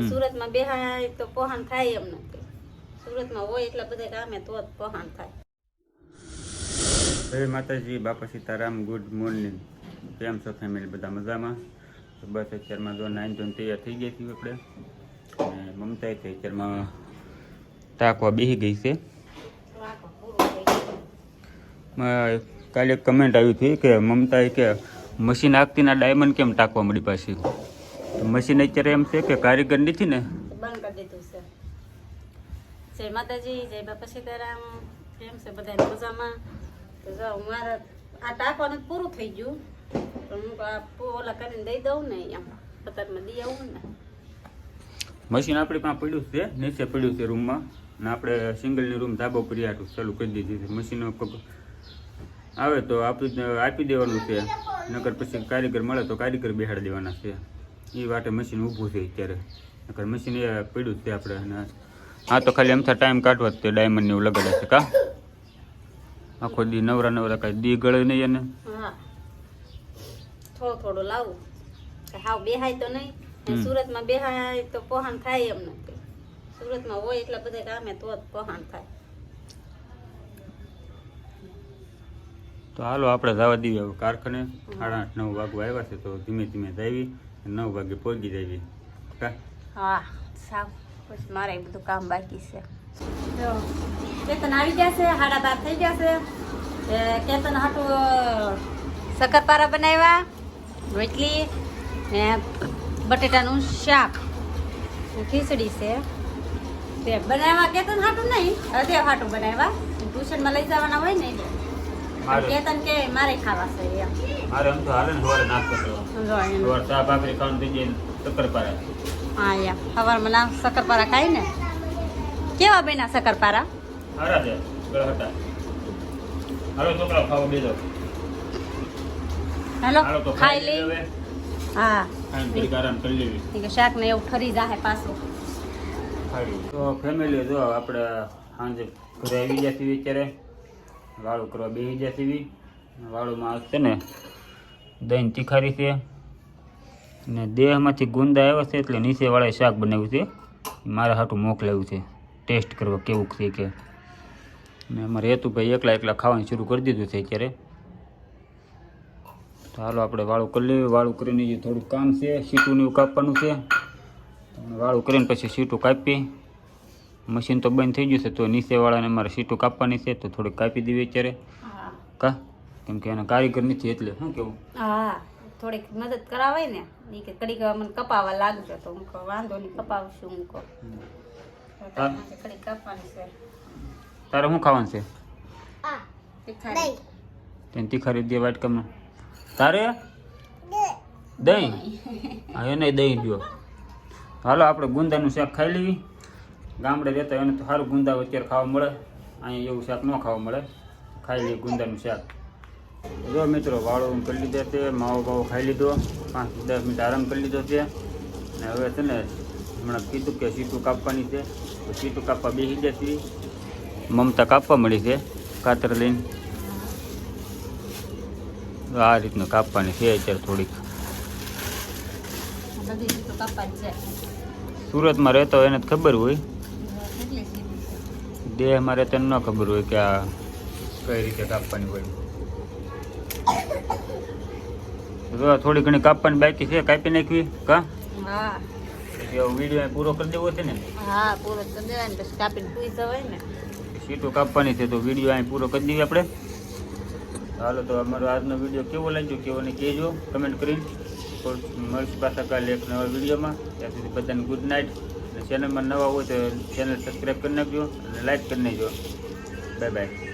હમ. સુરતમાં બેહાય તો પોહાણ થાય એમ નથી સુરતમાં હોય એટલા બધા કામે તો જ પોહાણ થાય. જય માતાજી બાપા સીતારામ ગુડ મોર્નિંગ કેમ છો ફેમિલી બધા મજામાં? તો બસ અત્યારમાં જો નાઈન ધોન તૈયાર થઈ ગઈ હતી આપણે. અને મમતા થઈ અત્યારમાં તાકવા બેસી ગઈ છે. રાખો, પૂરું થઈ ગયું. મ- કાલે એક કમેન્ટ આવી હતી કે મમતાએ કે મશીન આગતીના ડાયમંડ કેમ ટાંકવા મળી પાછી? તો મશીન અત્યારે એમ છે કે કારીગર નથી ને? બંધ કરી દીધું છે. જય માતાજી જય બાપા સીતારામ. કેમ છે બધા મજામાં? તો જો મારા આ ટાંકવાનું પૂરું થઈ ગયું. પણ હું આ ઓલા કરીને દઈ દઉં ને એમ પતરમાં દઈ આવું ને. મશીન આપણી પાસે પડ્યું છે નીચે પડ્યું છે રૂમમાં. અને આપણે સિંગલની રૂમ ધાબો આટલું ચાલુ કરી દીધી છે. મશીન આવે તો આપી આપી દેવાનું છે. નગર પછી કારીગર મળે તો કારીગર બેહાડી દેવાના છે. એ વાટે મશીન ઊભું છે અત્યારે. નકર મશીન એ પડ્યું છે આપણે અને હા તો ખાલી એમથા ટાઈમ કાઢવા તે ડાયમંડ ને એવું લગાડે છે કા? આખો દી નવરા નવરા કાંઈ દી ગળે નહીં એને. હા. થોડું થોડું લાવું. હાવ બેહાય તો નહીં. સુરતમાં સુરતમાં બેહાય તો પોહાણ થાય એમ નથી. સુરતમાં હોય એટલા બધા કામે તો જ પોહાણ થાય. તો હાલો આપણે જવા દઈએ કારખાને. સાડા આઠ નવ વાગવા આવ્યા છે તો ધીમે ધીમે જાવી નવ વાગે પહોંચી કા? હા, સાવ. પછી મારે બધું કામ બાકી છે. કેતન આવી ગયા છે હાડા બાર થઈ ગયા છે. કેતન હાટું શક્કરપારા બનાવ્યા, રોટલી ને બટેટાનું શાક ખીચડી છે. તે બનાવ્યા કેતન હાટું નહીં? અધે હાટું બનાવ્યા. ટ્યુશનમાં લઈ જવાના હોય ને. એટલે. મારે કે મારે ખાવા છે એમ. મારે આમ તો હાલે ને સવારે નાસ્તો કરવો. જો ચા ભાખરી ખાવાનું થઈ જાય ચક્કર હા એમ. સવારમાં ના શક્કરપારા ને? કેવા બેના શક્કરપારા? હારા છે ગળ હાલો છોકરા ખાવા બેસો હેલો ખાઈ લઈ. હા. આરામ કરી લેવી. શાક ને એવું ઠરી જાહે પાછું. તો ફેમિલી જો આપણે સાંજે ઘરે આવી જતી વિચારે અત્યારે. વાળું કરવા બેસી ગયા છીએ વાળુમાં છે ને દહીં તીખારી છે. ને દેહમાંથી ગુંદા આવ્યા છે એટલે નીચે વાળાએ શાક બનાવ્યું છે. મારા હાટું મોકલાવ્યું છે. ટેસ્ટ કરવા કેવું છે કે. ને અમારે હેતુભાઈ એકલા એકલા ખાવાનું શરૂ કરી દીધું છે અત્યારે. હાલો આપણે વાળું કરી લઈએ. વાળું કરીને જે થોડુંક કામ છે, સીટું એવું કાપવાનું છે. વાળું કરીને પછી સીટું કાપી. મશીન તો બંધ થઈ ગયું છે તો નીચેવાળાને મારે સીટું કાપવાની છે તો થોડીક કાપી દેવી અત્યારે. કા? કેમ કે એના કારીગર નથી એટલે શું કેવું? હા થોડીક મદદ કરાવાય ને એ કે કડીક મને કપાવા લાગજો તો હું કહું વાંધો નહીં કપાવશું હું કહું. કડીક કાપવાની છે. તારે શું ખાવાનું છે? તીખારી. તેને તીખારી દે વાટકામાં. તારે? દહીં? હા એને દહીં દો. હાલો આપણે ગુંદાનું શાક ખાઈ લેવી. ગામડે રહેતા એને તો સારું ગુંદા અત્યારે ખાવા મળે. અહીંયા એવું શાક ન ખાવા મળે. ખાઈ લઈએ ગુંદાનું શાક. જો મિત્રો વાળો કરી લીધા છે માવો બાવો ખાઈ લીધો. પાંચ દસ મિનિટ આરામ કરી લીધો છે. અને હવે છે ને હમણાં કીધું કે સીટું કાપવાની છે. તો સીટું કાપવા બેસી જતી મમતા કાપવા મળી છે કાતર લઈને. આ રીતનું કાપવાની છે અત્યારે થોડીક. સુરતમાં રહેતો હોય એને તો ખબર હોય. છે મારે રહેતા ન ખબર હોય કે આ કઈ રીતે કાપવાની હોય. જો થોડી ઘણી કાપવાની બાકી છે કાપી નાખવી કા? વીડિયો પૂરો કરી દેવો છે ને? હા પૂરો કરી દેવાય ને પછી કાપીને પૂરી જવાય ને. સીટો કાપવાની છે તો વીડિયો અહીં પૂરો કરી દઈએ આપણે. હાલો તો અમારો આજનો વીડિયો કેવો લાગ્યો કેવો ને કહેજો કમેન્ટ કરીને. મળશું પાછા કાલે એક નવા વિડીયોમાં ત્યાં સુધી બધાને ગુડ નાઇટ ચેનલમાં નવા હોય તો ચેનલ સબસ્ક્રાઈબ કરી નાખજો અને લાઈક કરી નાખજો. Bye bye